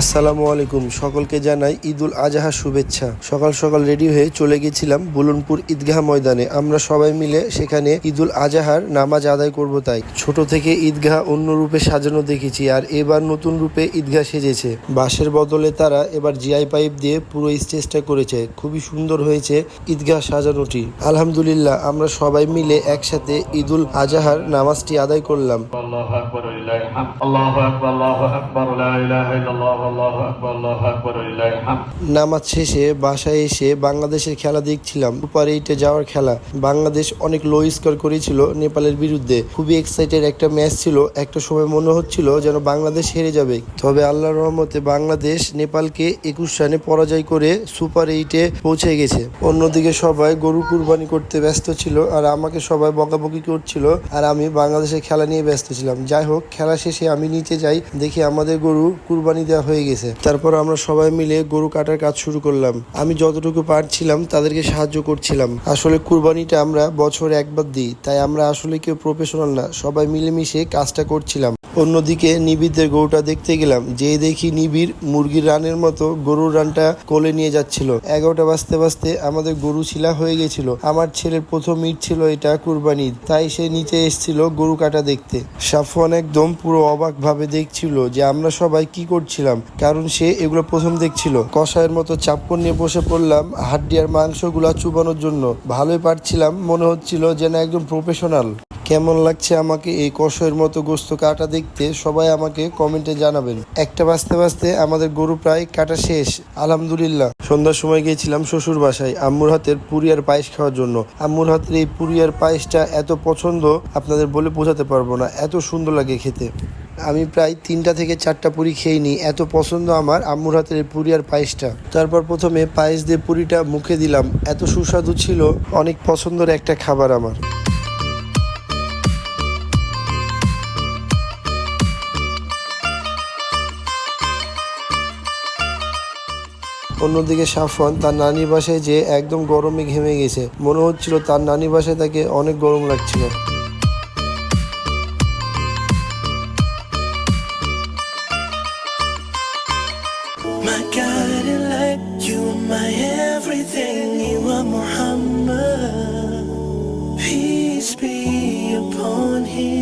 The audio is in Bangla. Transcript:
আসসালামু আলাইকুম। সকলকে জানাই ঈদুল আজহা শুভেচ্ছা। সকাল সকাল রেডি হয়ে চলে গেছিলাম বুলনপুর ঈদগাহ ময়দানে। আমরা সবাই মিলে সেখানে ঈদুল আজহার নামাজ আদায় করব তাই। ছোট থেকে ঈদগাহ অন্য রূপে সাজানো দেখেছি আর এবার নতুন রূপে ঈদগাহ সেজেছে। বাঁশের বদলে তারা এবার জিআই পাইপ দিয়ে পুরো স্টেজটা করেছে। খুবই সুন্দর হয়েছে ঈদগাহ সাজানোটি। আলহামদুলিল্লাহ, আমরা সবাই মিলে একসাথে ঈদুল আজহার নামাজটি আদায় করলাম। আল্লাহ আকবর আল্লাহ আকবর আল্লাহ আকবর নামাজ শেষে বাসায় এসে বাংলাদেশের খেলা দেখছিলাম। সুপার এইটে যাওয়ার খেলা। বাংলাদেশ অনেক লো স্কোর করেছিল নেপালের বিরুদ্ধে। খুবই এক্সাইটেড একটা ম্যাচ ছিল। একটা সময় মনে হচ্ছিল যেন বাংলাদেশ হেরে যাবে। তবে আল্লাহর রহমতে বাংলাদেশ নেপালকে একুশ রানে পরাজয় করে সুপার এইটে পৌঁছে গেছে। অন্যদিকে সবাই গরু কুরবানি করতে ব্যস্ত ছিল আর আমাকে সবাই বকাবকি করছিল আর আমি বাংলাদেশের খেলা নিয়ে ব্যস্ত ছিলাম। যাই হোক, খেলা শেষে আমি নিচে যাই, দেখি আমাদের গরু কুরবানি দেওয়া হয়ে গেছে। তারপর আমরা সবাই মিলে গরু কাটার কাজ শুরু করলাম। আমি যতটুকু পারছিলাম তাদেরকে সাহায্য করছিলাম। আসলে কুরবানিটা আমরা বছরে একবার দিই, তাই আমরা আসলে কেউ প্রফেশনাল না, সবাই মিলেমিশে কাজটা করছিলাম। অন্যদিকে নিবিড়দের গরুটা দেখতে গেলাম যে দেখি নিবিড় মুরগির রানের মতো গরুর রানটা কোলে নিয়ে যাচ্ছিল। এগারোটা বাজতে বাজতে আমাদের গরু ছিলা হয়ে গেছিল। আমার ছেলের প্রথম ঈদ ছিল এটা কুরবানি তাই সে নিচে এসেছিল গরু কাটা দেখতে। সাফওয়ান একদম পুরো অবাক ভাবে দেখছিল যে আমরা সবাই কি করছিলাম, কারণ সে এগুলো প্রথম দেখছিল। কষায়ের মতো চাপ্পর নিয়ে বসে পড়লাম হাড্ডি আর মাংসগুলা চুবানোর জন্য। ভালোই পারছিলাম, মনে হচ্ছিল যেন একদম প্রফেশনাল কেমন লাগছে আমাকে এই কষয়ের মতো গোস্ত কাটা দেখতে, সবাই আমাকে কমেন্টে জানাবেন। একটা বাঁচতে বাঁচতে আমাদের গরু প্রায় কাটা শেষ। আলহামদুলিল্লাহ। সন্ধ্যার সময় গিয়েছিলাম শ্বশুর বাসায়, আম্মুর হাতের পুরি আর পায়েস খাওয়ার জন্য। আম্মুর হাতের এই পুরি আর পায়েসটা এত পছন্দ, আপনাদের বলে বোঝাতে পারব না, এত সুন্দর লাগে খেতে। আমি প্রায় তিনটা থেকে চারটা পুরি খেয়ে নিই এত পছন্দ আমার আম্মুর হাতের পুরি আর পায়েসটা। তারপর প্রথমে পায়েস দিয়ে পুরিটা মুখে দিলাম, এত সুস্বাদু ছিল, অনেক পছন্দের একটা খাবার আমার। অন্যদিকে সাফওয়ান তার নানি বাসায় যে একদম গরমে ঘেমে গেছে। মনে হচ্ছিল তার নানি বাসায় তাকে অনেক গরম লাগছিল। Peace be upon him.